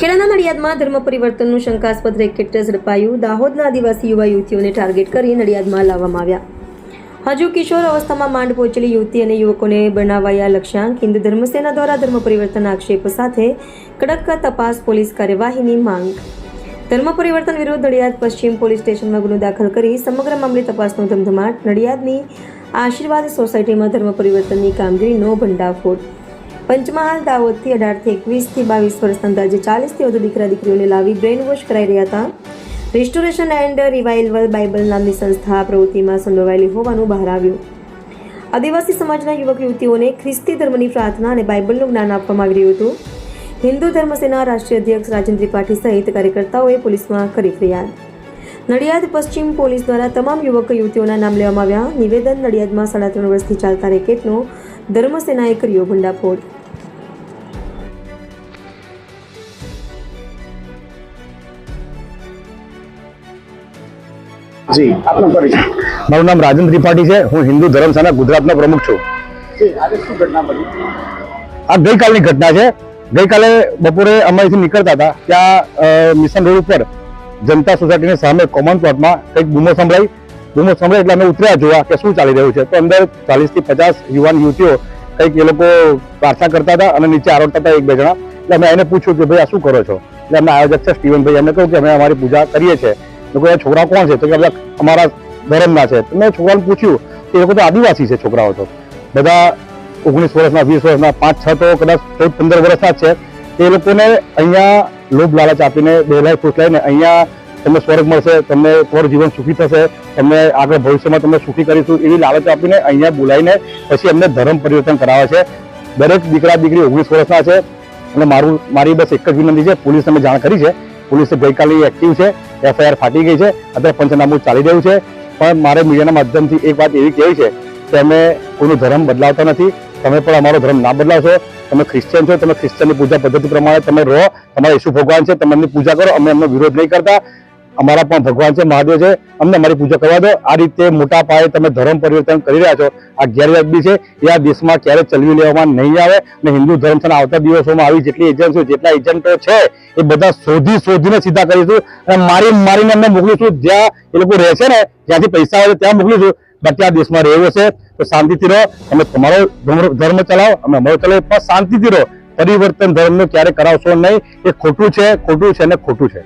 ખેડાના નડિયાદમાં ધર્મ પરિવર્તનનું શંકાસ્પદ રેકેટ ઝડપાયું. દાહોદના આદિવાસી યુવા યુવતીઓને ટાર્ગેટ કરી નડિયાદમાં લાવવામાં આવ્યા. હજુ કિશોર અવસ્થામાં માંડ પહોંચેલી યુવતી અને યુવકોને બનાવાયા લક્ષ્યાંક. હિન્દુ ધર્મસેના દ્વારા ધર્મ પરિવર્તન આક્ષેપ સાથે કડક તપાસ, પોલીસ કાર્યવાહીની માંગ. ધર્મ પરિવર્તન વિરુદ્ધ નડિયાદ પશ્ચિમ પોલીસ સ્ટેશનમાં ગુનો દાખલ કરી સમગ્ર મામલે તપાસનો ધમધમાટ. નડિયાદની આશીર્વાદ સોસાયટીમાં ધર્મ પરિવર્તનની કામગીરીનો ભંડાફોડ પંચમહાલ દાહોદથી અઢારથી એકવીસથી બાવીસ વર્ષના અંદાજે ચાલીસથી વધુ દીકરા દીકરીઓને લાવી બ્રેન વોશ કરાઈ રહ્યા હતા. રિસ્ટોરેશન એન્ડ રિવાઇવલ બાઇબલ નામની સંસ્થા પ્રવૃત્તિમાં સંડોવાયેલી હોવાનું બહાર આવ્યું. આદિવાસી સમાજના યુવક યુવતીઓને ખ્રિસ્તી ધર્મની પ્રાર્થના અને બાઇબલનું જ્ઞાન આપવામાં આવી રહ્યું હતું. હિન્દુ ધર્મસેના રાષ્ટ્રીય અધ્યક્ષ રાજેન્દ્ર ત્રિપાઠી સહિત કાર્યકર્તાઓએ પોલીસમાં કરી ફરિયાદ. નડિયાદ પશ્ચિમ પોલીસ દ્વારા તમામ યુવક યુવતીઓના નામ લેવામાં આવ્યા. નિવેદન નડિયાદમાં સાડા ત્રણ વર્ષથી ચાલતા રેકેટનો ધર્મસેનાએ કર્યો ભંડાફોડ. જી આપનો પરિચય મારું નામ રાજન ત્રિપાઠી છે. હું હિન્દુ ધર્મશાળા ગુજરાતનો પ્રમુખ છું. જી આજે શું ઘટના બની? આ ગઈકાલની ઘટના છે. ગઈકાલે બપોરે અમારીથી નીકળતા હતા. ત્યાં મિશન રોડ ઉપર જનતા સોસાયટીની સામે કોમન પ્લોટમાં કંઈક બૂમો સંભળાઈ. બૂમો સંભળાઈ એટલે અમે ઉતર્યા જોવા કે શું ચાલી રહ્યું છે. તો અંદર ચાલીસથી પચાસ યુવાન યુવતીઓ કંઈક એ લોકો પ્રાર્થના કરતા હતા અને નીચે આરોટતા હતા એક બે જણા. એટલે અમે એને પૂછ્યું કે ભાઈ આ શું કરો છો? એટલે અમે આયોજક છે સ્ટીવનભાઈ. એમને કહ્યું કે અમે અમારી પૂજા કરીએ છીએ. લોકો છોકરા કોણ છે? તો કે બધા અમારા ધર્મના છે. તો મેં છોકરાને પૂછ્યું કે એ લોકો તો આદિવાસી છે છોકરાઓ તો. બધા ઓગણીસ વર્ષના, વીસ વર્ષના, પાંચ, છ તો કદાચ ચૌદ, પંદર વર્ષના જ છે. એ લોકોને અહીંયા લોભ લાલચ આપીને બેલાઈ ખુશ લઈને અહીંયા તમને સ્વર્ગ મળશે, તમને તમારું જીવન સુખી થશે, તમને આગળ ભવિષ્યમાં તમને સુખી કરીશું એવી લાલચ આપીને અહીંયા બોલાવીને પછી એમને ધર્મ પરિવર્તન કરાવે છે. દરેક દીકરા, દીકરી ઓગણીસ વર્ષના છે. અને મારું, મારી બસ એક જ વિનંતી છે પોલીસ તમે જાણ કરી છે. પોલીસે ગઈકાલે એક્ટિવ છે. એફઆઈઆર ફાટી ગઈ છે. અત્યારે પંચનામું ચાલી રહ્યું છે. પણ મારે મીડિયાના માધ્યમથી એક વાત એવી કહેવી છે કે અમે કોઈનો ધર્મ બદલાવતા નથી. તમે પણ અમારો ધર્મ ના બદલાવશો. તમે ક્રિશ્ચિયન છો. તમે ક્રિશ્ચિયનની પૂજા પદ્ધતિ પ્રમાણે તમે રહો. તમારા યેશુ ભગવાન છે. તમે એમની પૂજા કરો. અમે એમનો વિરોધ નહીં કરતા. અમારા પણ ભગવાન છે, મહાદેવ છે, અમને અમારી પૂજા કરવા દો. આ રીતે મોટા પાયે તમે ધર્મ પરિવર્તન કરી રહ્યા છો. આ ગેરવાજબી છે, એ આ દેશમાં ક્યારે ચલવી લેવામાં નહીં આવે અને હિન્દુ ધર્મ છે આવતા દિવસોમાં આવી જેટલી એજન્સીઓ જેટલા એજન્ટો છે, એ બધા શોધી શોધીને સીધા કરીશું અને મારી મારીને એમને મોકલીશું. જ્યાં એ લોકો રહેશે ને, જ્યાંથી પૈસા આવે ત્યાં મોકલીશું. બાકી આ દેશમાં રહેવું છે તો શાંતિથી રહો. અમે તમારો ધર્મ ચલાવો, અમે અમારો ચલાવો પણ શાંતિથી રહો. પરિવર્તન ધર્મનો ક્યારે કરાવશો નહીં. એ ખોટું છે ખોટું છે ને ખોટું છે.